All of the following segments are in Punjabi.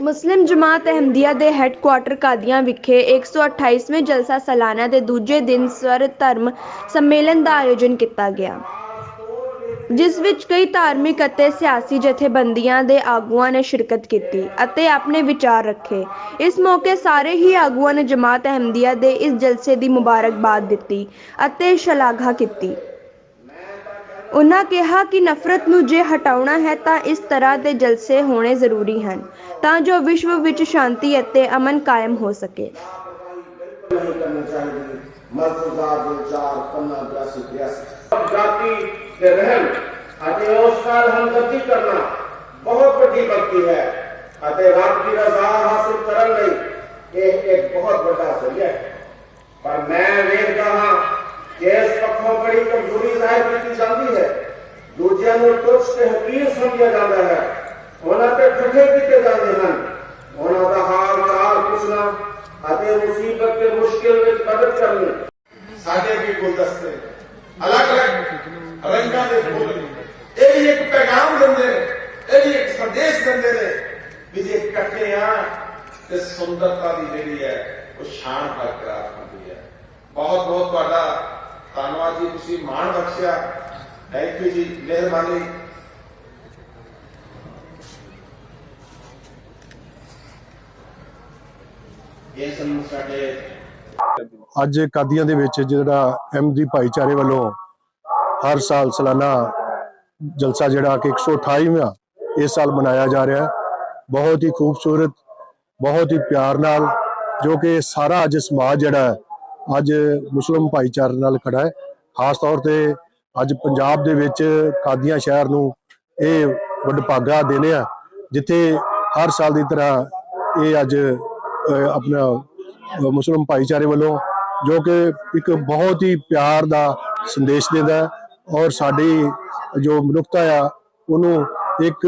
ਮੁਸਲਿਮ ਜਮਾਤ ਅਹਿਮਦੀਆ ਦੇ ਹੈੱਡਕੁਆਰਟਰ ਕਾਦੀਆਂ ਵਿਖੇ 128ਵੇਂ ਜਲਸਾ ਸਾਲਾਨਾ ਦੇ ਦੂਜੇ ਦਿਨ ਸਵਰ ਧਰਮ ਸੰਮੇਲਨ ਦਾ ਆਯੋਜਨ ਕੀਤਾ ਗਿਆ। ਜਿਸ ਵਿੱਚ ਕਈ ਧਾਰਮਿਕ ਅਤੇ ਸਿਆਸੀ ਜਥੇਬੰਦੀਆਂ ਦੇ ਆਗੂਆਂ ਨੇ ਸ਼ਿਰਕਤ ਕੀਤੀ ਅਤੇ ਆਪਣੇ ਵਿਚਾਰ ਰੱਖੇ। ਇਸ ਮੌਕੇ ਸਾਰੇ ਹੀ ਆਗੂਆਂ ਨੇ ਜਮਾਤ ਅਹਿਮਦੀਆ ਦੇ ਇਸ ਜਲਸੇ ਦੀ ਮੁਬਾਰਕਬਾਦ ਦਿੱਤੀ ਅਤੇ ਸ਼ਲਾਘਾ ਕੀਤੀ। ਉਹਨਾਂ ਕਿਹਾ ਕਿ ਨਫ਼ਰਤ ਨੂੰ ਜੇ ਹਟਾਉਣਾ ਹੈ ਤਾਂ ਇਸ ਤਰ੍ਹਾਂ ਦੇ ਜਲਸੇ ਹੋਣੇ ਜ਼ਰੂਰੀ ਹਨ, ਤਾਂ ਜੋ ਵਿਸ਼ਵ ਵਿੱਚ ਸ਼ਾਂਤੀ ਅਤੇ ਅਮਨ ਕਾਇਮ ਹੋ ਸਕੇ। नहीं بے رحم آتے اوسکار ہمدردی کرنا بہت بڑی بکتی ہے۔ آتے رب کی رضا حاصل کرن لئی یہ ایک بہت بڑا ذریعہ ہے۔ پر میں ویکھدا ہاں کہ اس پکھوں بڑی کمزوری ظاہر کی جاتی ہے۔ دوجیاں نو تجھ تے حقیر سمجھا جاتا ہے۔ انہاں تے ٹھٹھے کیتے جاندے ہیں انہاں دا حال چال پوچھنا اتے مصیبت تے مشکل وچ مدد کرنی۔ ساڈے بھی گلدستے۔ ਅਲੱਗ-ਅਲੱਗ ਰੰਗਾਂ ਦੇ ਫੁੱਲ ਇਹ ਵੀ ਇੱਕ ਪੈਗਾਮ ਦਿੰਦੇ ਨੇ, ਇਹ ਵੀ ਇੱਕ ਸੰਦੇਸ਼ ਦਿੰਦੇ ਨੇ ਵੀ ਜੇ ਇਕੱਠੇ ਆ ਤੇ ਸੁੰਦਰਤਾ ਦੀ ਜਿਹੜੀ ਹੈ, ਉਹ ਸ਼ਾਨ ਬਰਕਰਾਰ ਹੁੰਦੀ ਹੈ। ਬਹੁਤ ਬਹੁਤ ਤੁਹਾਡਾ ਧੰਨਵਾਦ ਜੀ, ਤੁਸੀਂ ਮਾਣ ਬਖਸ਼ਿਆ। ਥੈਂਕ ਯੂ ਜੀ, ਮਿਹਰਬਾਨੀ। ਇਹ ਸਾਨੂੰ ਸਾਡੇ ਅੱਜ ਕਾਦੀਆਂ ਦੇ ਵਿੱਚ ਜਿਹੜਾ ਐਮਜੀ ਭਾਈਚਾਰੇ ਵੱਲੋਂ ਹਰ ਸਾਲ ਸਾਲਾਨਾ ਜਲਸਾ ਜਿਹੜਾ ਕਿ 128ਵਾਂ ਇਸ ਸਾਲ ਮਨਾਇਆ ਜਾ ਰਿਹਾ ਹੈ। ਬਹੁਤ ਹੀ ਖੂਬਸੂਰਤ ਬਹੁਤ ਹੀ ਪਿਆਰ ਨਾਲ ਜੋ ਕਿ ਸਾਰਾ ਅੱਜ ਸਮਾਜ ਜਿਹੜਾ ਹੈ, ਅੱਜ ਮੁਸਲਮ ਭਾਈਚਾਰੇ ਨਾਲ ਖੜਾ ਹੈ। ਖਾਸ ਤੌਰ ਤੇ ਅੱਜ ਪੰਜਾਬ ਦੇ ਵਿੱਚ ਕਾਦੀਆਂ ਸ਼ਹਿਰ ਨੂੰ ਇਹ ਵਡਭਾਗਾ ਦੇਣੇ ਆ ਜਿੱਥੇ ਹਰ ਸਾਲ ਦੀ ਤਰ੍ਹਾਂ ਇਹ ਅੱਜ ਆਪਣਾ ਅਹ ਮੁਸਲਿਮ ਭਾਈਚਾਰੇ ਵੱਲੋਂ ਜੋ ਕਿ ਇੱਕ ਬਹੁਤ ਹੀ ਪਿਆਰ ਦਾ ਸੰਦੇਸ਼ ਦਿੰਦਾ ਔਰ ਸਾਡੀ ਜੋ ਮਨੁੱਖਤਾ ਆ, ਉਹਨੂੰ ਇੱਕ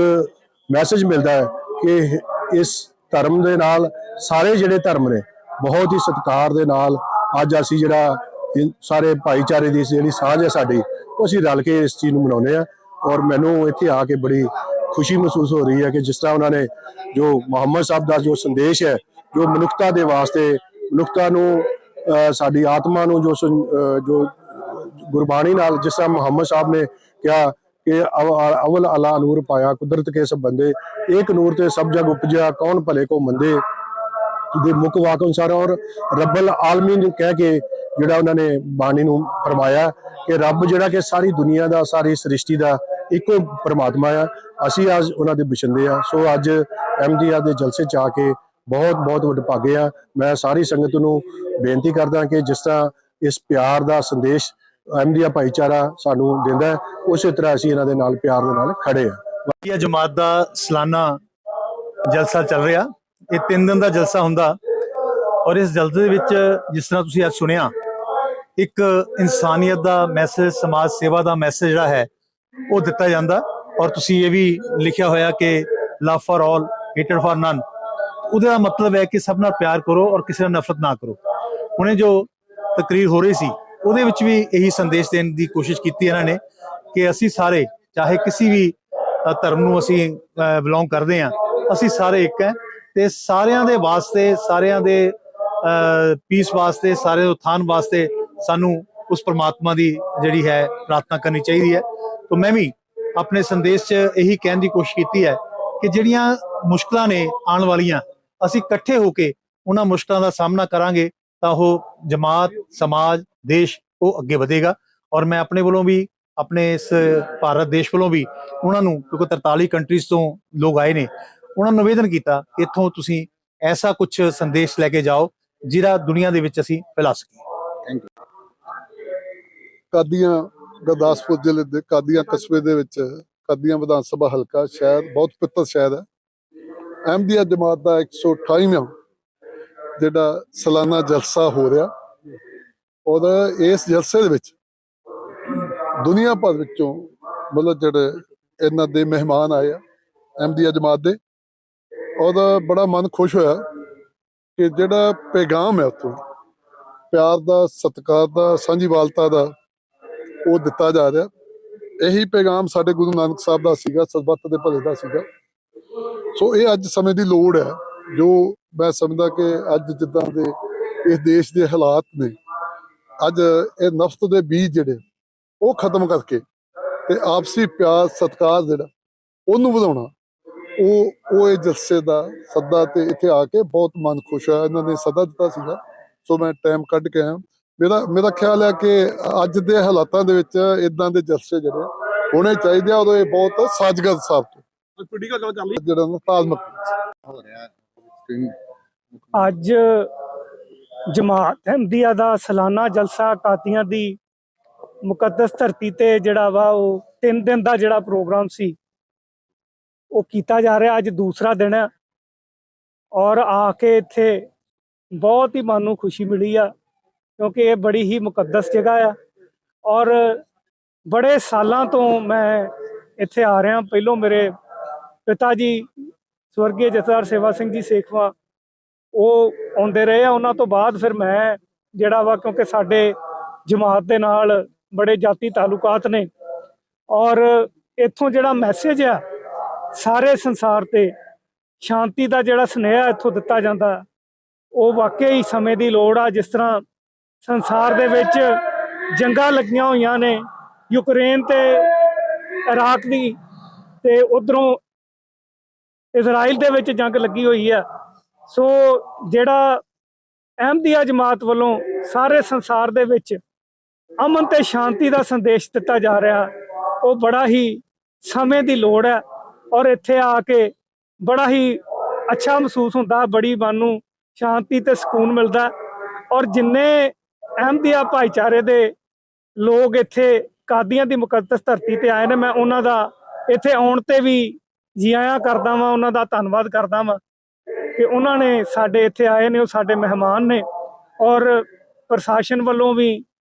ਮੈਸੇਜ ਮਿਲਦਾ ਹੈ ਕਿ ਇਸ ਧਰਮ ਦੇ ਨਾਲ ਸਾਰੇ ਜਿਹੜੇ ਧਰਮ ਨੇ, ਬਹੁਤ ਹੀ ਸਤਿਕਾਰ ਦੇ ਨਾਲ ਅੱਜ ਅਸੀਂ ਜਿਹੜਾ ਸਾਰੇ ਭਾਈਚਾਰੇ ਦੀ ਜਿਹੜੀ ਸਾਂਝ ਹੈ ਸਾਡੀ ਉਹ ਅਸੀਂ ਰਲ ਕੇ ਇਸ ਚੀਜ਼ ਨੂੰ ਮਨਾਉਂਦੇ ਆ ਔਰ ਮੈਨੂੰ ਇੱਥੇ ਆ ਕੇ ਬੜੀ ਖੁਸ਼ੀ ਮਹਿਸੂਸ ਹੋ ਰਹੀ ਹੈ ਕਿ ਜਿਸ ਤਰ੍ਹਾਂ ਉਹਨਾਂ ਨੇ ਜੋ ਮੁਹੰਮਦ ਸਾਹਿਬ ਦਾ ਜੋ ਸੰਦੇਸ਼ ਹੈ, ਜੋ ਮਨੁੱਖਤਾ ਦੇ ਵਾਸਤੇ ਮਨੁੱਖਤਾ ਨੂੰ ਸਾਡੀ ਆਤਮਾ ਨੂੰ ਜੋ ਜੋ ਗੁਰਬਾਣੀ ਨਾਲ ਜਿਸ ਤਰ੍ਹਾਂ ਮੁਹੰਮਦ ਸਾਹਿਬ ਨੇ ਕਿਹਾ ਕਿ ਅਵ- ਅਵਲ ਅਲਾ ਨੂਰ ਪਾਇਆ, ਕੁਦਰਤ ਕੇ ਸਭ ਬੰਦੇ, ਏਕ ਨੂਰ ਤੇ ਸਭ ਜਗ ਉਪਜਿਆ, ਕੌਣ ਭਲੇ ਕੋ ਮੰਦੇ? ਦੇ ਮੁੱਖ ਵਾਕ ਅਨੁਸਾਰ ਔਰ ਰੱਬਲ ਆਲਮੀਨ ਕਹਿ ਕੇ ਜਿਹੜਾ ਉਹਨਾਂ ਨੇ ਬਾਣੀ ਨੂੰ ਫਰਮਾਇਆ ਕਿ ਰੱਬ ਜਿਹੜਾ ਕਿ ਸਾਰੀ ਦੁਨੀਆ ਦਾ, ਸਾਰੀ ਸ੍ਰਿਸ਼ਟੀ ਦਾ ਇੱਕੋ ਪਰਮਾਤਮਾ ਆ। ਅਸੀਂ ਅੱਜ ਉਹਨਾਂ ਦੇ ਬਿਸ਼ੰਦੇ ਆ। ਸੋ ਅੱਜ ਐਮਡੀਆਰ ਦੇ ਜਲਸੇ ਚ ਆ ਕੇ ਬਹੁਤ ਬਹੁਤ ਵਡਭਾਗੇ ਆ। ਮੈਂ ਸਾਰੀ ਸੰਗਤ ਨੂੰ ਬੇਨਤੀ ਕਰਦਾ ਕਿ ਜਿਸ ਤਰ੍ਹਾਂ ਇਸ ਪਿਆਰ ਦਾ ਸੰਦੇਸ਼ ਐਮਡੀਆ ਭਾਈਚਾਰਾ ਸਾਨੂੰ ਦਿੰਦਾ ਹੈ, ਉਸੇ ਤਰ੍ਹਾਂ ਅਸੀਂ ਇਹਨਾਂ ਦੇ ਨਾਲ ਪਿਆਰ ਦੇ ਨਾਲ ਖੜੇ ਆ। ਵਧੀਆ ਜਮਾਤ ਦਾ ਸਾਲਾਨਾ ਜਲਸਾ ਚੱਲ ਰਿਹਾ। ਇਹ ਤਿੰਨ ਦਿਨ ਦਾ ਜਲਸਾ ਹੁੰਦਾ ਔਰ ਇਸ ਜਲਸੇ ਦੇ ਵਿੱਚ ਜਿਸ ਤਰ੍ਹਾਂ ਤੁਸੀਂ ਅੱਜ ਸੁਣਿਆ ਇੱਕ ਇਨਸਾਨੀਅਤ ਦਾ ਮੈਸੇਜ ਸਮਾਜ ਸੇਵਾ ਦਾ ਮੈਸੇਜ ਜਿਹੜਾ ਹੈ ਉਹ ਦਿੱਤਾ ਜਾਂਦਾ ਔਰ ਤੁਸੀਂ ਇਹ ਵੀ ਲਿਖਿਆ ਹੋਇਆ ਕਿ love for all hated for none ਉਹਦੇ ਦਾ ਮਤਲਬ ਹੈ ਕਿ ਸਭ ਨਾਲ ਪਿਆਰ ਕਰੋ ਔਰ ਕਿਸੇ ਨਾਲ ਨਫ਼ਰਤ ਨਾ ਕਰੋ। ਹੁਣੇ ਜੋ ਤਕਰੀਰ ਹੋ ਰਹੀ ਸੀ, ਉਹਦੇ ਵਿੱਚ ਵੀ ਇਹੀ ਸੰਦੇਸ਼ ਦੇਣ ਦੀ ਕੋਸ਼ਿਸ਼ ਕੀਤੀ ਇਹਨਾਂ ਨੇ ਕਿ ਅਸੀਂ ਸਾਰੇ, ਚਾਹੇ ਕਿਸੇ ਵੀ ਧਰਮ ਨੂੰ ਅਸੀਂ ਬਿਲੋਂਗ ਕਰਦੇ ਹਾਂ, ਅਸੀਂ ਸਾਰੇ ਇੱਕ ਹੈ ਤੇ ਸਾਰਿਆਂ ਦੇ ਵਾਸਤੇ, ਸਾਰਿਆਂ ਦੇ ਪੀਸ ਵਾਸਤੇ ਸਾਰੇ ਦੇ ਉਥਾਨ ਵਾਸਤੇ ਸਾਨੂੰ ਉਸ ਪਰਮਾਤਮਾ ਦੀ ਜਿਹੜੀ ਹੈ ਪ੍ਰਾਰਥਨਾ ਕਰਨੀ ਚਾਹੀਦੀ ਹੈ। ਤਾਂ ਮੈਂ ਵੀ ਆਪਣੇ ਸੰਦੇਸ਼ 'ਚ ਇਹੀ ਕਹਿਣ ਦੀ ਕੋਸ਼ਿਸ਼ ਕੀਤੀ ਹੈ ਕਿ ਜਿਹੜੀਆਂ ਮੁਸ਼ਕਲਾਂ ਨੇ ਆਉਣ ਵਾਲੀਆਂ ਅਸੀਂ ਇਕੱਠੇ ਹੋ ਕੇ ਉਹਨਾਂ ਮੁਸ਼ਕਲਾਂ ਦਾ ਸਾਹਮਣਾ ਕਰਾਂਗੇ, ਤਾਂ ਉਹ ਜਮਾਤ, ਸਮਾਜ, ਦੇਸ਼ ਉਹ ਅੱਗੇ ਵਧੇਗਾ। ਔਰ ਮੈਂ ਆਪਣੇ ਵੱਲੋਂ ਵੀ, ਆਪਣੇ ਇਸ ਭਾਰਤ ਦੇਸ਼ ਵੱਲੋਂ ਵੀ ਉਹਨਾਂ ਨੂੰ, ਕਿਉਂਕਿ 43 ਕੰਟਰੀਜ਼ ਤੋਂ ਲੋਕ ਆਏ ਨੇ, ਉਹਨਾਂ ਨੂੰ ਨਿਵੇਦਨ ਕੀਤਾ, ਇੱਥੋਂ ਤੁਸੀਂ ਐਸਾ ਕੁਝ ਸੰਦੇਸ਼ ਲੈ ਕੇ ਜਾਓ, ਜਿਹੜਾ ਦੁਨੀਆ ਦੇ ਵਿੱਚ ਅਸੀਂ ਫੈਲਾ ਸਕੀਏ। ਕਾਦੀਆਂ ਗੁਰਦਾਸਪੁਰ ਜ਼ਿਲ੍ਹੇ ਦੇ, ਕਾਦੀਆਂ ਕਸਬੇ ਦੇ ਵਿੱਚ, ਕਾਦੀਆਂ ਵਿਧਾਨ ਸਭਾ ਹਲਕਾ, ਸ਼ਹਿਰ, ਬਹੁਤ ਪਵਿੱਤਰ ਸ਼ਹਿਰ ਹੈ। ਅਹਿਮਦੀਆ ਜਮਾਤ ਦਾ 128ਵਾਂ ਜਿਹੜਾ ਸਾਲਾਨਾ ਜਲਸਾ ਹੋ ਰਿਹਾ ਔਰ ਇਸ ਜਲਸੇ ਦੇ ਵਿੱਚ ਦੁਨੀਆ ਭਰ ਵਿੱਚੋਂ ਮਤਲਬ ਜਿਹੜੇ ਇਹਨਾਂ ਦੇ ਮਹਿਮਾਨ ਆਏ ਆ ਅਹਿਮਦੀਆ ਜਮਾਤ ਦੇ ਔਰ ਬੜਾ ਮਨ ਖੁਸ਼ ਹੋਇਆ ਕਿ ਜਿਹੜਾ ਪੈਗਾਮ ਹੈ ਉਤੋਂ ਪਿਆਰ ਦਾ, ਸਤਿਕਾਰ ਦਾ, ਸਾਂਝੀਵਾਲਤਾ ਦਾ ਉਹ ਦਿੱਤਾ ਜਾ ਰਿਹਾ। ਇਹੀ ਪੈਗਾਮ ਸਾਡੇ ਗੁਰੂ ਨਾਨਕ ਸਾਹਿਬ ਦਾ ਸੀਗਾ, ਸਰਬੱਤ ਦੇ ਭਲੇ ਦਾ ਸੀਗਾ। ਸੋ ਇਹ ਅੱਜ ਸਮੇਂ ਦੀ ਲੋੜ ਹੈ, ਜੋ ਮੈਂ ਸਮਝਦਾ ਕਿ ਅੱਜ ਜਿੱਦਾਂ ਦੇ ਇਸ ਦੇਸ਼ ਦੇ ਹਾਲਾਤ ਨੇ, ਅੱਜ ਇਹ ਨਫ਼ਰਤ ਦੇ ਬੀਜ ਜਿਹੜੇ, ਉਹ ਖਤਮ ਕਰਕੇ ਤੇ ਆਪਸੀ ਪਿਆਰ, ਸਤਿਕਾਰ ਜਿਹੜਾ, ਉਹਨੂੰ ਵਧਾਉਣਾ, ਉਹ ਉਹ ਇਹ ਜਲਸੇ ਦਾ ਸੱਦਾ ਤੇ ਇੱਥੇ ਆ ਕੇ ਬਹੁਤ ਮਨ ਖੁਸ਼ ਹੋਇਆ, ਇਹਨਾਂ ਨੇ ਸੱਦਾ ਦਿੱਤਾ ਸੀਗਾ, ਸੋ ਮੈਂ ਟਾਈਮ ਕੱਢ ਕੇ ਆਇਆ। ਮੇਰਾ ਮੇਰਾ ਖਿਆਲ ਹੈ ਕਿ ਅੱਜ ਦੇ ਹਾਲਾਤਾਂ ਦੇ ਵਿੱਚ ਇਦਾਂ ਦੇ ਜਲਸੇ ਜਿਹੜੇ ਹੋਣੇ ਚਾਹੀਦੇ ਆ, ਉਦੋਂ ਇਹ ਬਹੁਤ ਸਾਜਗਤ ਸਾਬਤ ਜਿਹੜਾ ਨਾ ਤਾਜ਼ਮਕ ਅੱਜ ਜਮਾਤ ਅਹਿਮਦੀਆ ਦਾ ਸਾਲਾਨਾ ਜਲਸਾ ਕਾਦੀਆਂ ਦੀ ਮੁਕੱਦਸ ਧਰਤੀ ਤੇ ਜਿਹੜਾ ਵਾ ਉਹ ਤਿੰਨ ਦਿਨ ਦਾ ਜਿਹੜਾ ਪ੍ਰੋਗਰਾਮ ਸੀ ਉਹ ਕੀਤਾ ਜਾ ਰਿਹਾ। ਅੱਜ ਦੂਸਰਾ ਦਿਨ ਹੈ ਔਰ ਆ ਕੇ ਇੱਥੇ ਬਹੁਤ ਹੀ ਮਨ ਨੂੰ ਖੁਸ਼ੀ ਮਿਲੀ ਆ ਕਿਉਂਕਿ ਇਹ ਬੜੀ ਹੀ ਮੁਕੱਦਸ ਜਗ੍ਹਾ ਆ। ਔਰ ਬੜੇ ਸਾਲਾਂ ਤੋਂ ਮੈਂ ਇੱਥੇ ਆ ਰਿਹਾ। ਪਹਿਲੋਂ ਮੇਰੇ ਪਿਤਾ ਜੀ, ਸਵਰਗੀ ਜਥੇਦਾਰ ਸੇਵਾ ਸਿੰਘ ਜੀ ਸੇਖਵਾ, ਉਹ ਆਉਂਦੇ ਰਹੇ ਆ। ਉਹਨਾਂ ਤੋਂ ਬਾਅਦ ਫਿਰ ਮੈਂ ਜਿਹੜਾ ਵਾ, ਕਿਉਂਕਿ ਸਾਡੇ ਜਮਾਤ ਦੇ ਨਾਲ ਬੜੇ ਜਾਤੀ ਤਾਲੁਕਾਤ ਨੇ, ਔਰ ਇੱਥੋਂ ਜਿਹੜਾ ਮੈਸੇਜ ਆ, ਸਾਰੇ ਸੰਸਾਰ ਤੇ ਸ਼ਾਂਤੀ ਦਾ ਜਿਹੜਾ ਸੁਨੇਹਾ ਇੱਥੋਂ ਦਿੱਤਾ ਜਾਂਦਾ, ਉਹ ਵਾਕਈ ਹੀ ਸਮੇਂ ਦੀ ਲੋੜ ਆ। ਜਿਸ ਤਰ੍ਹਾਂ ਸੰਸਾਰ ਦੇ ਵਿੱਚ ਜੰਗਾਂ ਲੱਗੀਆਂ ਹੋਈਆਂ ਨੇ, ਯੂਕਰੇਨ ਤੇ ਇਰਾਕ ਦੀ, ਤੇ ਉਧਰੋਂ ਇਜ਼ਰਾਈਲ ਦੇ ਵਿੱਚ ਜੰਗ ਲੱਗੀ ਹੋਈ ਹੈ। ਸੋ ਜਿਹੜਾ ਅਹਿਮਦੀਆ ਜਮਾਤ ਵੱਲੋਂ ਸਾਰੇ ਸੰਸਾਰ ਦੇ ਵਿੱਚ ਅਮਨ ਤੇ ਸ਼ਾਂਤੀ ਦਾ ਸੰਦੇਸ਼ ਦਿੱਤਾ ਜਾ ਰਿਹਾ, ਉਹ ਬੜਾ ਹੀ ਸਮੇਂ ਦੀ ਲੋੜ ਹੈ ਔਰ ਇੱਥੇ ਆ ਕੇ ਬੜਾ ਹੀ ਅੱਛਾ ਮਹਿਸੂਸ ਹੁੰਦਾ, ਬੜੀ ਮਨ ਨੂੰ ਸ਼ਾਂਤੀ ਤੇ ਸਕੂਨ ਮਿਲਦਾ ਔਰ ਜਿੰਨੇ ਅਹਿਮਦੀਆ ਭਾਈਚਾਰੇ ਦੇ ਲੋਕ ਇੱਥੇ ਕਾਦੀਆਂ ਦੀ ਮੁਕੱਦਸ ਧਰਤੀ ਤੇ ਆਏ ਨੇ, ਮੈਂ ਉਹਨਾਂ ਦਾ ਇੱਥੇ ਆਉਣ ਤੇ ਵੀ ਜੀ ਆਇਆਂ ਕਰਦਾ ਵਾਂ, ਉਹਨਾਂ ਦਾ ਧੰਨਵਾਦ ਕਰਦਾ ਵਾਂ ਕਿ ਉਹਨਾਂ ਨੇ ਸਾਡੇ ਇੱਥੇ ਆਏ ਨੇ, ਉਹ ਸਾਡੇ ਮਹਿਮਾਨ ਨੇ ਔਰ ਪ੍ਰਸ਼ਾਸਨ ਵੱਲੋਂ ਵੀ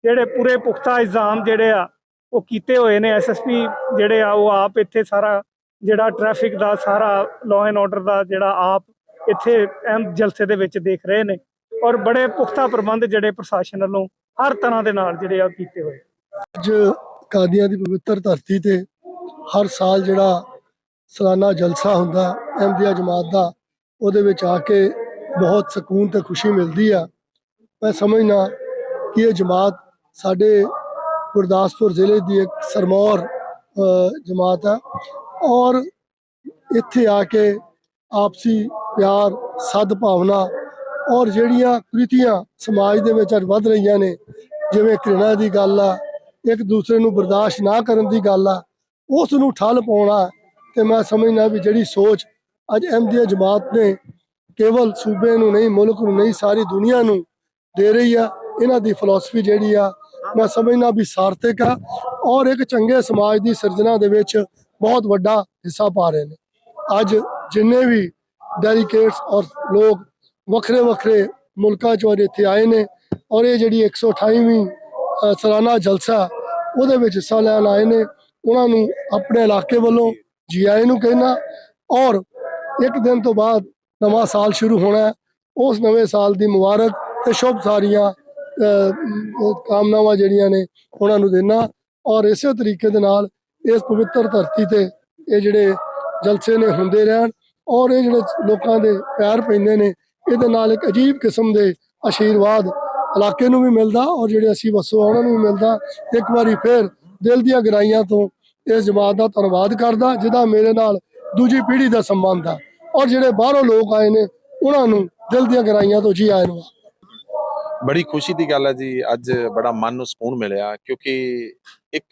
ਜਿਹੜੇ ਪੂਰੇ ਪੁਖਤਾ ਇੰਤਜ਼ਾਮ ਜਿਹੜੇ ਆ, ਉਹ ਕੀਤੇ ਹੋਏ ਨੇ। ਐਸਐਸਪੀ ਜਿਹੜੇ ਆ, ਉਹ ਆਪ ਇੱਥੇ ਸਾਰਾ ਜਿਹੜਾ ਟ੍ਰੈਫਿਕ ਦਾ, ਸਾਰਾ ਲਾਅ ਐਂਡ ਆਰਡਰ ਦਾ ਜਿਹੜਾ ਆਪ ਇੱਥੇ ਅਹਿਮ ਜਲਸੇ ਦੇ ਵਿੱਚ ਦੇਖ ਰਹੇ ਨੇ ਔਰ ਬੜੇ ਪੁਖਤਾ ਪ੍ਰਬੰਧ ਜਿਹੜੇ ਪ੍ਰਸ਼ਾਸਨ ਵੱਲੋਂ ਹਰ ਤਰ੍ਹਾਂ ਦੇ ਨਾਲ ਜਿਹੜੇ ਆ ਉਹ ਕੀਤੇ ਹੋਏ ਅੱਜ ਕਾਦੀਆਂ ਦੀ ਪਵਿੱਤਰ ਧਰਤੀ ਤੇ ਹਰ ਸਾਲ ਜਿਹੜਾ ਸਾਲਾਨਾ ਜਲਸਾ ਹੁੰਦਾ ਅਹਿਮਦੀਆ ਜਮਾਤ ਦਾ, ਉਹਦੇ ਵਿੱਚ ਆ ਕੇ ਬਹੁਤ ਸਕੂਨ ਤੇ ਖੁਸ਼ੀ ਮਿਲਦੀ ਆ। ਮੈਂ ਸਮਝਣਾ ਕਿ ਇਹ ਜਮਾਤ ਸਾਡੇ ਗੁਰਦਾਸਪੁਰ ਜ਼ਿਲ੍ਹੇ ਦੀ ਇੱਕ ਸਰਮੌਰ ਜਮਾਤ ਆ। ਔਰ ਇੱਥੇ ਆ ਕੇ ਆਪਸੀ ਪਿਆਰ ਸਦਭਾਵਨਾ ਔਰ ਜਿਹੜੀਆਂ ਕ੍ਰਿਤੀਆਂ ਸਮਾਜ ਦੇ ਵਿੱਚ ਅੱਜ ਵੱਧ ਰਹੀਆਂ ਨੇ, ਜਿਵੇਂ ਘ੍ਰਿਣਾ ਦੀ ਗੱਲ ਆ, ਇੱਕ ਦੂਸਰੇ ਨੂੰ ਬਰਦਾਸ਼ਤ ਨਾ ਕਰਨ ਦੀ ਗੱਲ ਆ, ਉਸ ਨੂੰ ਠੱਲ ਪਾਉਣਾ ਤੇ ਮੈਂ ਸਮਝਣਾ ਵੀ ਜਿਹੜੀ ਸੋਚ ਅੱਜ ਅਹਿਮਦੀਆ ਜਮਾਤ ਨੇ ਕੇਵਲ ਸੂਬੇ ਨੂੰ ਨਹੀਂ ਮੁਲਕ ਨੂੰ ਨਹੀਂ ਸਾਰੀ ਦੁਨੀਆ ਨੂੰ ਦੇ ਰਹੀ ਆ ਇਹਨਾਂ ਦੀ ਫਿਲਾਸਫੀ ਜਿਹੜੀ ਆ ਮੈਂ ਸਮਝਣਾ ਵੀ ਸਾਰਥਕ ਆ ਔਰ ਇੱਕ ਚੰਗੇ ਸਮਾਜ ਦੀ ਸਿਰਜਣਾ ਦੇ ਵਿੱਚ ਬਹੁਤ ਵੱਡਾ ਹਿੱਸਾ ਪਾ ਰਹੇ ਨੇ। ਅੱਜ ਜਿੰਨੇ ਵੀ ਡੈਲੀਗੇਟਸ ਔਰ ਲੋਕ ਵੱਖਰੇ ਵੱਖਰੇ ਮੁਲਕਾਂ ਚੋਂ ਅੱਜ ਇੱਥੇ ਆਏ ਨੇ ਔਰ ਇਹ ਜਿਹੜੀ 128ਵੀਂ ਅ, ਸਾਲਾਨਾ ਜਲਸਾ ਉਹਦੇ ਵਿੱਚ ਹਿੱਸਾ ਲੈਣ ਆਏ ਨੇ ਉਹਨਾਂ ਨੂੰ ਆਪਣੇ ਇਲਾਕੇ ਵੱਲੋਂ ਜੀ ਆਏ ਨੂੰ ਕਹਿਣਾ ਔਰ ਇੱਕ ਦਿਨ ਤੋਂ ਬਾਅਦ ਨਵਾਂ ਸਾਲ ਸ਼ੁਰੂ ਹੋਣਾ ਉਸ ਨਵੇਂ ਸਾਲ ਦੀ ਮੁਬਾਰਕ ਤੇ ਸ਼ੁਭ ਸਾਰੀਆਂ ਕਾਮਨਾਵਾਂ ਜਿਹੜੀਆਂ ਨੇ ਉਹਨਾਂ ਨੂੰ ਦੇਣਾ ਔਰ ਇਸੇ ਤਰੀਕੇ ਦੇ ਨਾਲ ਇਸ ਪਵਿੱਤਰ ਧਰਤੀ ਤੇ ਇਹ ਜਿਹੜੇ ਜਲਸੇ ਨੇ ਹੁੰਦੇ ਰਹਿਣ ਔਰ ਇਹ ਜਿਹੜੇ ਲੋਕਾਂ ਦੇ ਪੈਰ ਪੈਂਦੇ ਨੇ, ਇਹਦੇ ਨਾਲ ਇੱਕ ਅਜੀਬ ਕਿਸਮ ਦੇ ਆਸ਼ੀਰਵਾਦ ਇਲਾਕੇ ਨੂੰ ਵੀ ਮਿਲਦਾ ਔਰ ਜਿਹੜੇ ਅਸੀਂ ਵਸੋਂ ਆ ਉਹਨਾਂ ਨੂੰ ਵੀ ਮਿਲਦਾ। ਇੱਕ ਵਾਰੀ ਫਿਰ ਦਿਲ ਦੀਆਂ ਗਹਿਰਾਈਆਂ ਤੋਂ ਇਸ ਜਮਾਤ ਦਾ ਧੰਨਵਾਦ ਕਰਦਾ, ਜਿਹਦਾ ਮੇਰੇ ਨਾਲ ਦੂਜੀ ਪੀੜ੍ਹੀ ਦਾ ਸੰਬੰਧ ਆ। ਔਰ ਜਿਹੜੇ ਬਾਹਰੋਂ ਲੋਕ ਆਏ ਨੇ, ਉਹਨਾਂ ਨੂੰ ਦਿਲ ਦੀਆਂ ਗਹਿਰਾਈਆਂ ਤੋਂ ਜੀ ਆਇਆਂ ਨੂੰ ਬੜੀ ਖੁਸ਼ੀ ਦੀ ਗੱਲ ਹੈ ਜੀ, ਅੱਜ ਬੜਾ ਮਨ ਨੂੰ ਸਕੂਨ ਮਿਲਿਆ, ਕਿਉਂਕਿ ਇੱਕ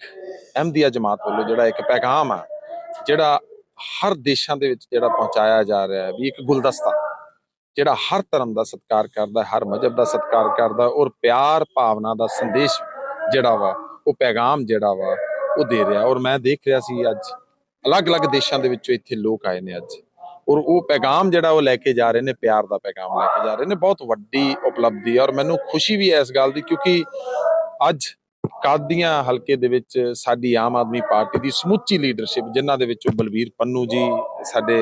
ਅਹਿਮਦੀਆ ਜਮਾਤ ਵੱਲੋਂ ਜਿਹੜਾ ਇੱਕ ਪੈਗਾਮ ਆ, ਜਿਹੜਾ ਹਰ ਦੇਸ਼ਾਂ ਦੇ ਵਿੱਚ ਜਿਹੜਾ ਪਹੁੰਚਾਇਆ ਜਾ ਰਿਹਾ ਹੈ, ਵੀ ਇੱਕ ਗੁਲਦਸਤਾ, ਜਿਹੜਾ ਹਰ ਧਰਮ ਦਾ ਸਤਿਕਾਰ ਕਰਦਾ, ਹਰ ਮਜ਼ਹਬ ਦਾ ਸਤਿਕਾਰ ਕਰਦਾ, ਔਰ ਪਿਆਰ ਭਾਵਨਾ ਦਾ ਸੰਦੇਸ਼ ਜਿਹੜਾ ਵਾ, ਉਹ ਪੈਗਾਮ ਜਿਹੜਾ ਵਾ ਉਹ ਦੇ ਰਿਹਾ ਔਰ ਮੈਂ ਦੇਖ ਰਿਹਾ ਸੀ ਅੱਜ ਅਲੱਗ-ਅਲੱਗ ਦੇਸ਼ਾਂ ਦੇ ਵਿੱਚੋਂ ਇੱਥੇ ਲੋਕ ਆਏ ਨੇ ਅੱਜ। ਔਰ ਉਹ ਪੈਗਾਮ ਜਿਹੜਾ ਉਹ ਲੈ ਕੇ ਜਾ ਰਹੇ ਨੇ ਪਿਆਰ ਦਾ ਪੈਗਾਮ ਲੈ ਕੇ ਜਾ ਰਹੇ ਨੇ ਬਹੁਤ ਵੱਡੀ ਉਪਲਬਧੀ ਔਰ ਮੈਨੂੰ ਖੁਸ਼ੀ ਵੀ ਹੈ ਇਸ ਗੱਲ ਦੀ ਕਿਉਂਕਿ ਅੱਜ ਕਾਦੀਆਂ ਹਲਕੇ ਦੇ ਵਿੱਚ ਸਾਡੀ ਆਮ ਆਦਮੀ ਪਾਰਟੀ ਦੀ ਸਮੁੱਚੀ ਲੀਡਰਸ਼ਿਪ ਜਿਨ੍ਹਾਂ ਦੇ ਵਿੱਚੋਂ ਬਲਵੀਰ ਪੰਨੂ ਜੀ ਸਾਡੇ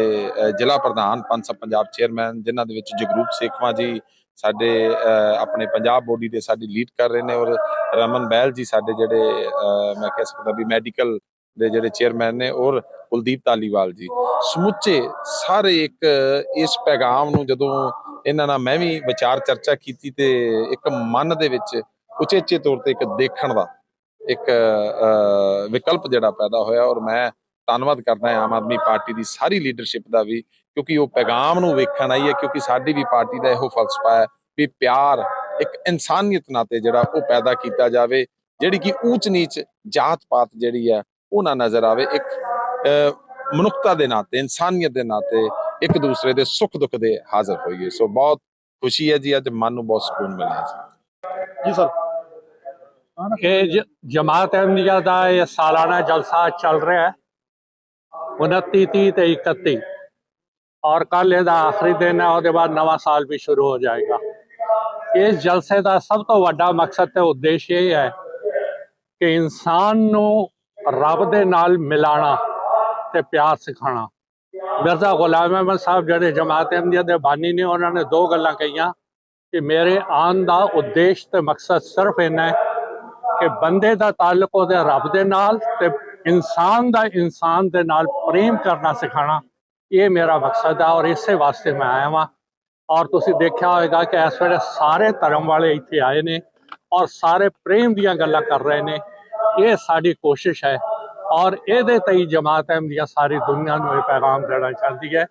ਜ਼ਿਲ੍ਹਾ ਪ੍ਰਧਾਨ ਪੰਜ ਸੱਤ ਪੰਜਾਬ ਚੇਅਰਮੈਨ ਜਿਨ੍ਹਾਂ ਦੇ ਵਿੱਚ ਜਗਰੂਪ ਸੇਖਵਾਂ ਜੀ ਸਾਡੇ ਅਹ, ਆਪਣੇ ਪੰਜਾਬ ਬੋਡੀ ਦੇ ਸਾਡੀ ਲੀਡ ਕਰ ਰਹੇ ਨੇ ਔਰ ਰਮਨ ਬਹਿਲ ਜੀ ਸਾਡੇ ਜਿਹੜੇ ਮੈਂ ਕਹਿ ਸਕਦਾ ਵੀ ਮੈਡੀਕਲ ਦੇ ਜਿਹੜੇ ਚੇਅਰਮੈਨ ਨੇ ਔਰ ਕੁਲਦੀਪ ਤਾਲੀਵਾਲ ਜੀ। ਸਮੁੱਚੇ ਸਾਰੇ ਇੱਕ, ਇਸ ਪੈਗਾਮ ਨੂੰ ਜਦੋਂ ਇਹਨਾਂ ਨਾਲ ਮੈਂ ਵੀ ਵਿਚਾਰ ਚਰਚਾ ਕੀਤੀ ਤੇ ਇੱਕ ਮਨ ਦੇ ਵਿੱਚ ਉਚੇਚੇ ਤੌਰ ਤੇ ਇੱਕ ਦੇਖਣ ਦਾ ਇੱਕ ਵਿਕਲਪ ਜਿਹੜਾ ਪੈਦਾ ਹੋਇਆ ਔਰ ਮੈਂ ਧੰਨਵਾਦ ਕਰਦਾ ਹਾਂ ਆਮ ਆਦਮੀ ਪਾਰਟੀ ਦੀ ਸਾਰੀ ਲੀਡਰਸ਼ਿਪ ਦਾ ਵੀ, ਕਿਉਂਕਿ ਉਹ ਪੈਗਾਮ ਨੂੰ ਵੇਖਣ ਆਈ ਹੈ, ਕਿਉਂਕਿ ਸਾਡੀ ਵੀ ਪਾਰਟੀ ਦਾ ਇਹੋ ਫਲਸਫਾ ਹੈ ਵੀ ਪਿਆਰ ਇੱਕ ਇਨਸਾਨੀਅਤ ਨਾਤੇ ਜਿਹੜਾ ਉਹ ਪੈਦਾ ਕੀਤਾ ਜਾਵੇ ਜਿਹੜੀ ਕਿ ਊਚ ਨੀਚ ਜਾਤ ਪਾਤ ਜਿਹੜੀ ਹੈ ਉਹ ਨਾ ਨਜ਼ਰ ਆਵੇ ਇੱਕ ਮਨੁੱਖਤਾ ਦੇ ਨਾਤੇ ਇਨਸਾਨੀਅਤ ਦੇ ਨਾਤੇ ਇੱਕ ਦੂਸਰੇ ਦੇ ਸੁੱਖ ਦੁੱਖ ਦੇ ਹਾਜ਼ਰ ਹੋਈਏ। ਸੋ ਬਹੁਤ ਖੁਸ਼ੀ ਹੈ ਜੀ ਅੱਜ ਮਨ ਨੂੰ ਬਹੁਤ ਸਕੂਨ ਮਿਲਿਆ ਜੀ। ਜੀ ਸਰ। ਜ- ਜਮਾਤ ਅਹਿਮਦੀਆ ਦਾ ਇਹ ਸਾਲਾਨਾ ਜਲਸਾ ਚੱਲ ਰਿਹਾ ਹੈ। 29 30 ਤੇ 31 ਔਰ ਕੱਲ ਇਹਦਾ ਆਖਰੀ ਦਿਨ ਹੈ ਉਹਦੇ ਬਾਅਦ ਨਵਾਂ ਸਾਲ ਵੀ ਸ਼ੁਰੂ ਹੋ ਜਾਏਗਾ। ਇਸ ਜਲਸੇ ਦਾ ਸਭ ਤੋਂ ਵੱਡਾ ਮਕਸਦ ਤੇ ਉਦੇਸ਼ ਇਹ ਹੈ ਕਿ ਇਨਸਾਨ ਨੂੰ ਰੱਬ ਦੇ ਨਾਲ ਮਿਲਾਣਾ ਤੇ ਪਿਆਰ ਸਿਖਾਉਣਾ। ਮਿਰਜ਼ਾ ਗੁਲਾਮ ਅਹਿਮਦ ਸਾਹਿਬ ਜਿਹੜੇ ਜਮਾਤ ਅਹਿਮਦੀਆ ਦੇ ਬਾਨੀ ਨੇ, ਉਹਨਾਂ ਨੇ ਦੋ ਗੱਲਾਂ ਕਹੀਆਂ ਕਿ ਮੇਰੇ ਆਉਣ ਦਾ ਉਦੇਸ਼ ਤੇ ਮਕਸਦ ਸਿਰਫ ਇੰਨਾ ਹੈ ਕਿ ਬੰਦੇ ਦਾ ਤਾਲੁਕ ਉਹਦੇ ਰੱਬ ਦੇ ਨਾਲ ਤੇ ਇਨਸਾਨ ਦਾ ਇਨਸਾਨ ਦੇ ਨਾਲ ਪ੍ਰੇਮ ਕਰਨਾ ਸਿਖਾਣਾ ਇਹ ਮੇਰਾ ਮਕਸਦ ਹੈ ਔਰ ਇਸੇ ਵਾਸਤੇ ਮੈਂ ਆਇਆ ਹਾਂ ਔਰ ਤੁਸੀਂ ਦੇਖਿਆ ਹੋਵੇਗਾ ਕਿ ਇਸ ਵੇਲੇ ਸਾਰੇ ਧਰਮ ਵਾਲੇ ਇੱਥੇ ਆਏ ਨੇ ਔਰ ਸਾਰੇ ਪ੍ਰੇਮ ਦੀਆਂ ਗੱਲਾਂ ਕਰ ਰਹੇ ਨੇ। ਇਹ ਸਾਡੀ ਕੋਸ਼ਿਸ਼ ਹੈ ਔਰ ਇਹਦੇ ਤਈ ਜਮਾਤ ਅਹਿਮਦੀਆ ਸਾਰੀ ਦੁਨੀਆ ਨੂੰ ਇਹ ਪੈਗਾਮ ਦੇਣਾ ਚਾਹੁੰਦੀ ਹੈ।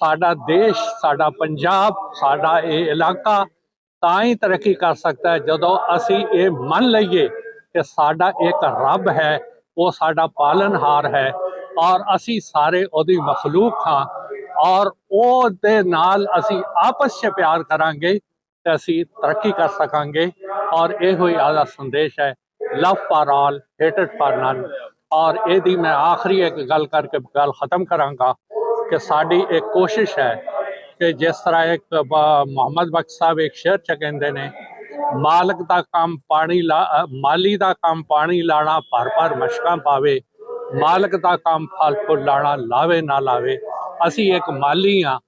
ਸਾਡਾ ਦੇਸ਼, ਸਾਡਾ ਪੰਜਾਬ, ਸਾਡਾ ਇਹ ਇਲਾਕਾ ਤਾਂ ਹੀ ਤਰੱਕੀ ਕਰ ਸਕਦਾ ਹੈ ਜਦੋਂ ਅਸੀਂ ਇਹ ਮੰਨ ਲਈਏ ਕਿ ਸਾਡਾ ਇੱਕ ਰੱਬ ਹੈ, ਉਹ ਸਾਡਾ ਪਾਲਨਹਾਰ ਹੈ ਔਰ ਅਸੀਂ ਸਾਰੇ ਉਹਦੀ ਮਖਲੂਕ ਹਾਂ। ਔਰ ਉਹ ਦੇ ਨਾਲ ਅਸੀਂ ਆਪਸ 'ਚ ਪਿਆਰ ਕਰਾਂਗੇ ਤੇ ਅਸੀਂ ਤਰੱਕੀ ਕਰ ਸਕਾਂਗੇ ਔਰ ਇਹ ਹੋਈ ਆਦਾ ਸੰਦੇਸ਼ ਹੈ, love for all, hated for none. ਔਰ ਇਹਦੀ ਮੈਂ ਆਖਰੀ ਇੱਕ ਗੱਲ ਕਰਕੇ ਗੱਲ ਖਤਮ ਕਰਾਂਗਾ ਕਿ ਸਾਡੀ ਇੱਕ ਕੋਸ਼ਿਸ਼ ਹੈ ਕਿ ਜਿਸ ਤਰ੍ਹਾਂ ਇੱਕ ਮੁਹੰਮਦ ਬਖਸ਼ ਸਾਹਿਬ ਇੱਕ ਸ਼ੇਰ ਚ ਕਹਿੰਦੇ ਨੇ, ਮਾਲਕ ਦਾ ਕੰਮ ਪਾਣੀ ਲਾ, ਮਾਲੀ ਦਾ ਕੰਮ ਪਾਣੀ ਲਾਣਾ ਭਰ ਭਰ ਮਸ਼ਕਾਂ ਪਾਵੇ। ਮਾਲਕ ਦਾ ਕੰਮ ਫਲ ਫੁੱਲ ਲਾਣਾ, ਲਾਵੇ ਨਾ ਲਾਵੇ। ਅਸੀਂ ਇੱਕ ਮਾਲੀ ਆ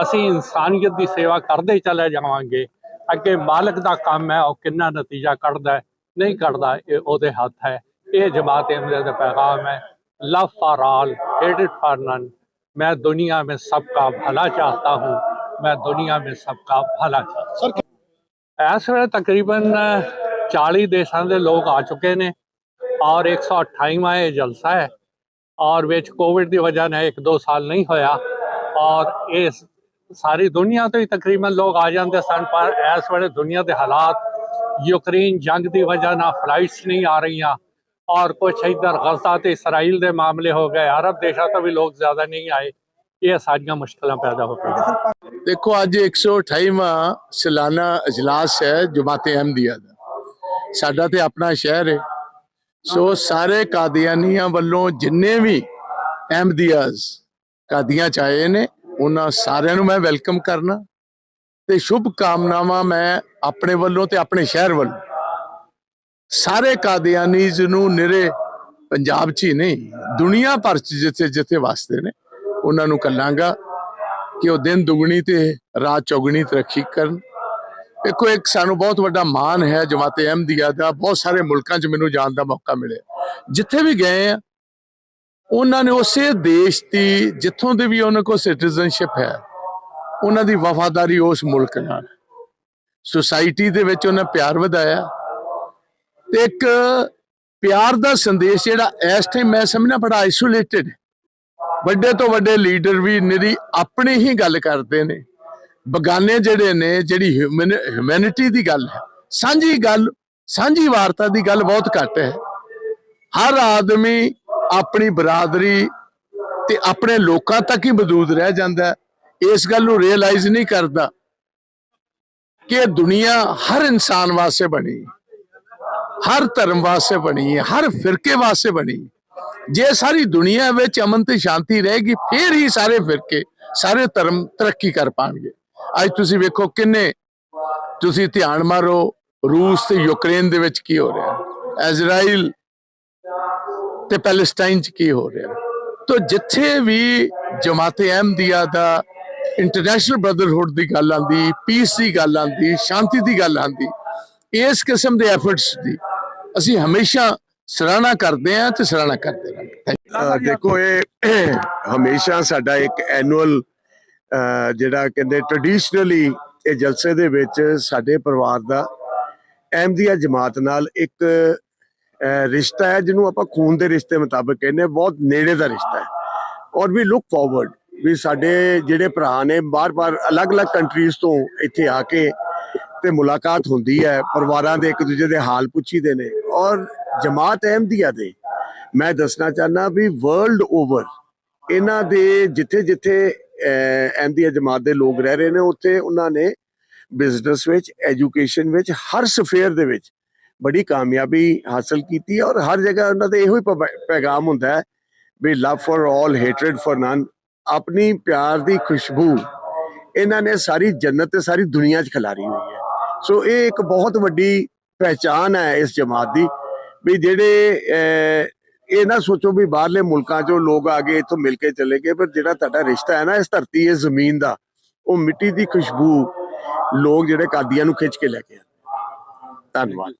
ਅਸੀਂ ਇਨਸਾਨੀਅਤ ਦੀ ਸੇਵਾ ਕਰਦੇ ਚਲੇ ਜਾਵਾਂਗੇ। ਅੱਗੇ ਮਾਲਕ ਦਾ ਕੰਮ ਹੈ ਉਹ ਕਿੰਨਾ ਨਤੀਜਾ ਕੱਢਦਾ ਨਹੀਂ ਕੱਢਦਾ ਇਹ ਉਹਦੇ ਹੱਥ ਹੈ। ਇਹ ਜਮਾਤ ਅਮਰੀਆ ਦਾ ਪੈਗਾਮ ਹੈ। Love for all hate for none. ਮੈਂ ਦੁਨੀਆ ਵਿੱਚ ਸਭ ਦਾ ਭਲਾ ਚਾਹਤਾ ਹੂੰ ਮੈਂ ਦੁਨੀਆ ਵਿੱਚ ਸਭ ਦਾ ਭਲਾ ਚਾਹਤਾ ਇਸ ਵੇਲੇ ਤਕਰੀਬਨ 40 ਦੇਸ਼ਾਂ ਦੇ ਲੋਕ ਆ ਚੁੱਕੇ ਨੇ ਔਰ 128ਵਾਂ ਇਹ ਜਲਸਾ ਹੈ। ਔਰ ਵਿੱਚ ਕੋਵਿਡ ਦੀ ਵਜ੍ਹਾ ਨਾਲ ਇੱਕ ਦੋ ਸਾਲ ਨਹੀਂ ਹੋਇਆ ਔਰ ਇਹ ਸਾਰੀ ਦੁਨੀਆ ਤੋਂ ਹੀ ਤਕਰੀਬਨ ਲੋਕ ਆ ਜਾਂਦੇ ਸਨ ਪਰ ਇਸ ਵੇਲੇ ਦੁਨੀਆ ਦੇ ਹਾਲਾਤ ਯੂਕਰੇਨ ਜੰਗ ਦੀ ਵਜ੍ਹਾ ਨਾਲ ਫਲਾਈਟਸ ਨਹੀਂ ਆ ਰਹੀਆਂ ਔਰ ਕੁਝ ਇਧਰ ਗਜ਼ਾ ਤੇ ਇਸਰਾਈਲ ਦੇ ਮਾਮਲੇ ਹੋ ਗਏ ਅਰਬ ਦੇਸ਼ਾਂ ਤੋਂ ਵੀ ਲੋਕ ਜ਼ਿਆਦਾ ਨਹੀਂ ਆਏ ਇਹ ਸਾਰੀਆਂ ਮੁਸ਼ਕਲਾਂ ਪੈਦਾ ਹੋ ਗਈਆਂ ਦੇਖੋ ਅੱਜ 128ਵਾਂ ਸਾਲਾਨਾ اجلاس ਹੈ ਜਮਾਤੇ ਅਹਿਮਦੀਆ ਦਾ ਸਾਡਾ ਤੇ ਆਪਣਾ ਸ਼ਹਿਰ ਹੈ ਸੋ ਸਾਰੇ ਕਾਦੀਆਨੀਆਂ ਵੱਲੋਂ ਜਿੰਨੇ ਵੀ ਅਹਿਮਦੀਆਜ਼ ਕਾਦੀਆਂ ਚ ਆਏ ਨੇ, ਉਹਨਾਂ ਸਾਰਿਆਂ ਨੂੰ ਮੈਂ ਵੈਲਕਮ ਕਰਨਾ। ਤੇ ਸ਼ੁਭ ਕਾਮਨਾਵਾਂ ਮੈਂ ਆਪਣੇ ਵੱਲੋਂ ਤੇ ਆਪਣੇ ਸ਼ਹਿਰ ਵੱਲੋਂ। ਸਾਰੇ ਕਾਦੀਆਨੀਜ਼ ਨੂੰ ਨਿਰੇ ਪੰਜਾਬ 'ਚ ਹੀ ਨਹੀਂ, ਦੁਨੀਆ ਭਰ 'ਚ ਜਿੱਥੇ ਜਿੱਥੇ ਵਸਦੇ ਨੇ, ਉਹਨਾਂ ਨੂੰ ਕੱਲਾਂਗਾ ਕਿ ਉਹ ਦਿਨ ਦੁਗਣੀ ਤੇ ਰਾਤ ਚੌਗਣੀ ਤਰੱਕੀ ਕਰਨ। ਦੇਖੋ, ਇੱਕ ਸਾਨੂੰ ਬਹੁਤ ਵੱਡਾ ਮਾਣ ਹੈ ਜਮਾਤੇ ਅਹਿਮਦੀਆ ਦਾ ਬਹੁਤ ਸਾਰੇ ਮੁਲਕਾਂ 'ਚ ਮੈਨੂੰ ਜਾਣ ਦਾ ਮੌਕਾ ਮਿਲਿਆ। ਜਿੱਥੇ ਵੀ ਗਏ ਆ, ਉਹਨਾਂ ਨੇ ਉਸੇ ਦੇਸ਼ ਦੀ, ਜਿੱਥੋਂ ਦੇ ਵੀ ਉਹਨਾਂ ਕੋਲ ਸਿਟੀਜ਼ਨਸ਼ਿਪ ਹੈ, ਉਹਨਾਂ ਦੀ ਵਫਾਦਾਰੀ ਉਸ ਮੁਲਕ ਨਾਲ। ਸੁਸਾਇਟੀ ਦੇ ਵਿੱਚ ਉਹਨਾਂ ਪਿਆਰ ਵਧਾਇਆ। ਤੇ ਇੱਕ ਪਿਆਰ ਦਾ ਸੰਦੇਸ਼ ਜਿਹੜਾ ਇਸ ਟਾਈਮ ਮੈਂ ਸਮਝਣਾ ਬੜਾ ਆਈਸੋਲੇਟਡ ਵੱਡੇ ਤੋਂ ਵੱਡੇ ਲੀਡਰ ਵੀ ਨਿਰੀ ਆਪਣੀ ਹੀ ਗੱਲ ਕਰਦੇ ਨੇ। ਬਗਾਨੇ ਜਿਹੜੇ ਨੇ, ਜਿਹੜੀ ਹਿਊਮੈਨਿਟੀ ਦੀ ਗੱਲ ਹੈ, ਸਾਂਝੀ ਗੱਲ, ਸਾਂਝੀ ਵਾਰਤਾ ਦੀ ਗੱਲ ਬਹੁਤ ਘੱਟ ਹੈ। ਹਰ ਆਦਮੀ ਆਪਣੀ ਬਰਾਦਰੀ ਤੇ ਆਪਣੇ ਲੋਕਾਂ ਤੱਕ ਹੀ ਮਹਦੂਦ ਰਹਿ ਜਾਂਦਾ ਇਸ ਗੱਲ ਨੂੰ ਰਿਅਲਾਈਜ਼ ਨਹੀਂ ਕਰਦਾ ਕਿ ਦੁਨੀਆ ਹਰ ਇਨਸਾਨ ਵਾਸਤੇ ਬਣੀ ਹਰ ਧਰਮ ਵਾਸਤੇ ਬਣੀ ਹੈ, ਹਰ ਫਿਰਕੇ ਵਾਸਤੇ ਬਣੀ ਜੇ ਸਾਰੀ ਦੁਨੀਆ ਵਿੱਚ ਅਮਨ ਤੇ ਸ਼ਾਂਤੀ ਰਹੇਗੀ, ਫਿਰ ਹੀ ਸਾਰੇ ਫਿਰਕੇ, ਸਾਰੇ ਧਰਮ ਤਰੱਕੀ ਕਰ ਪਾਣਗੇ। ਅੱਜ ਤੁਸੀਂ ਵੇਖੋ ਕਿੰਨੇ ਤੁਸੀਂ ਧਿਆਨ ਮਾਰੋ, ਰੂਸ ਤੇ ਯੂਕਰੇਨ ਦੇ ਵਿੱਚ ਕੀ ਹੋ ਰਿਹਾ ਇਜ਼ਰਾਈਲ ਤੇ ਪੈਲੇਸਟਾਈਨ ਚ ਕੀ ਹੋ ਰਿਹਾ ਤੋ ਜਿੱਥੇ ਵੀ ਜਮਾਤ ਅਹਿਮਦੀਆ ਦਾ ਇੰਟਰਨੈਸ਼ਨਲ ਬ੍ਰਦਰਹੁੱਡ ਦੀ ਗੱਲ ਆਂਦੀ ਪੀਸ ਦੀ ਗੱਲ ਆਂਦੀ ਸ਼ਾਂਤੀ ਦੀ ਗੱਲ ਆਂਦੀ ਇਸ ਕਿਸਮ ਦੇ ਐਫਰਟਸ ਦੀ ਅਸੀਂ ਹਮੇਸ਼ਾ ਸਰਾਹਣਾ ਕਰਦੇ ਹਾਂ ਤੇ ਸਰਾਹਣਾ ਕਰਦੇ ਰਹਾਂਗੇ। ਦੇਖੋ, ਇਹ ਹਮੇਸ਼ਾ ਸਾਡਾ ਇੱਕ ਐਨੂਅਲ ਜਿਹੜਾ ਕਹਿੰਦੇ ਟ੍ਰੈਡੀਸ਼ਨਲੀ ਇਹ ਜਲਸੇ ਦੇ ਵਿੱਚ ਸਾਡੇ ਪਰਿਵਾਰ ਦਾ ਅਹਿਮਦੀਆ ਜਮਾਤ ਨਾਲ ਇੱਕ ਰਿਸ਼ਤਾ ਹੈ, ਜਿਹਨੂੰ ਆਪਾਂ ਖੂਨ ਦੇ ਰਿਸ਼ਤੇ ਮੁਤਾਬਕ ਕਹਿੰਦੇ ਬਹੁਤ ਨੇੜੇ ਦਾ ਰਿਸ਼ਤਾ ਹੈ। ਔਰ ਵੀ ਲੁੱਕ ਫਾਰਵਰਡ ਵੀ ਸਾਡੇ ਜਿਹੜੇ ਭਰਾ ਨੇ ਬਾਰ-ਬਾਰ ਅਲੱਗ-ਅਲੱਗ ਕੰਟਰੀਜ਼ ਤੋਂ ਇੱਥੇ ਆ ਕੇ ਤੇ ਮੁਲਾਕਾਤ ਹੁੰਦੀ ਹੈ, ਪਰਿਵਾਰਾਂ ਦੇ ਇੱਕ ਦੂਜੇ ਦੇ ਹਾਲ ਪੁੱਛੀਦੇ ਨੇ। ਔਰ ਜਮਾਤ ਅਹਿਮਦੀਆ ਦੇ, ਮੈਂ ਦੱਸਣਾ ਚਾਹਨਾ ਵੀ ਵਰਲਡ ਓਵਰ ਇਹਨਾਂ ਦੇ ਜਿੱਥੇ ਜਿੱਥੇ ਅਹਿਮਦੀਆ ਜਮਾਤ ਦੇ ਲੋਕ ਰਹਿ ਰਹੇ ਨੇ ਉੱਥੇ, ਉਹਨਾਂ ਨੇ ਬਿਜ਼ਨਸ ਵਿੱਚ ਐਜੂਕੇਸ਼ਨ ਵਿੱਚ, ਹਰ ਸਫੇਅਰ ਦੇ ਵਿੱਚ ਬੜੀ ਕਾਮਯਾਬੀ ਹਾਸਲ ਕੀਤੀ ਹੈ ਔਰ ਹਰ ਜਗ੍ਹਾ ਉਹਨਾਂ ਦਾ ਇਹੋ ਹੀ ਪੈਗਾਮ ਹੁੰਦਾ ਹੈ ਵੀ love for all hatred for none ਆਪਣੀ ਪਿਆਰ ਦੀ ਖੁਸ਼ਬੂ ਇਹਨਾਂ ਨੇ ਸਾਰੀ ਜੰਨਤ ਤੇ ਸਾਰੀ ਦੁਨੀਆ 'ਚ ਖਿਲਾਰੀ ਹੋਈ ਹੈ। ਸੋ ਇਹ ਇੱਕ ਬਹੁਤ ਵੱਡੀ ਪਹਿਚਾਨ ਹੈ ਇਸ ਜਮਾਤ ਦੀ ਵੀ ਜਿਹੜੇ ਇਹ ਨਾ ਸੋਚੋ ਵੀ ਬਾਹਰਲੇ ਮੁਲਕਾਂ 'ਚੋਂ ਲੋਕ ਆ ਗਏ ਇੱਥੋਂ ਮਿਲ ਕੇ ਚਲੇ ਗਏ, ਪਰ ਜਿਹੜਾ ਤੁਹਾਡਾ ਰਿਸ਼ਤਾ ਹੈ ਨਾ, ਇਸ ਧਰਤੀ ਇਸ ਜ਼ਮੀਨ ਦਾ, ਉਹ ਮਿੱਟੀ ਦੀ ਖੁਸ਼ਬੂ ਲੋਕ ਜਿਹੜੇ ਕਾਦੀਆਂ ਨੂੰ ਖਿੱਚ ਕੇ ਲੈ ਕੇ ਆ ਧੰਨਵਾਦ।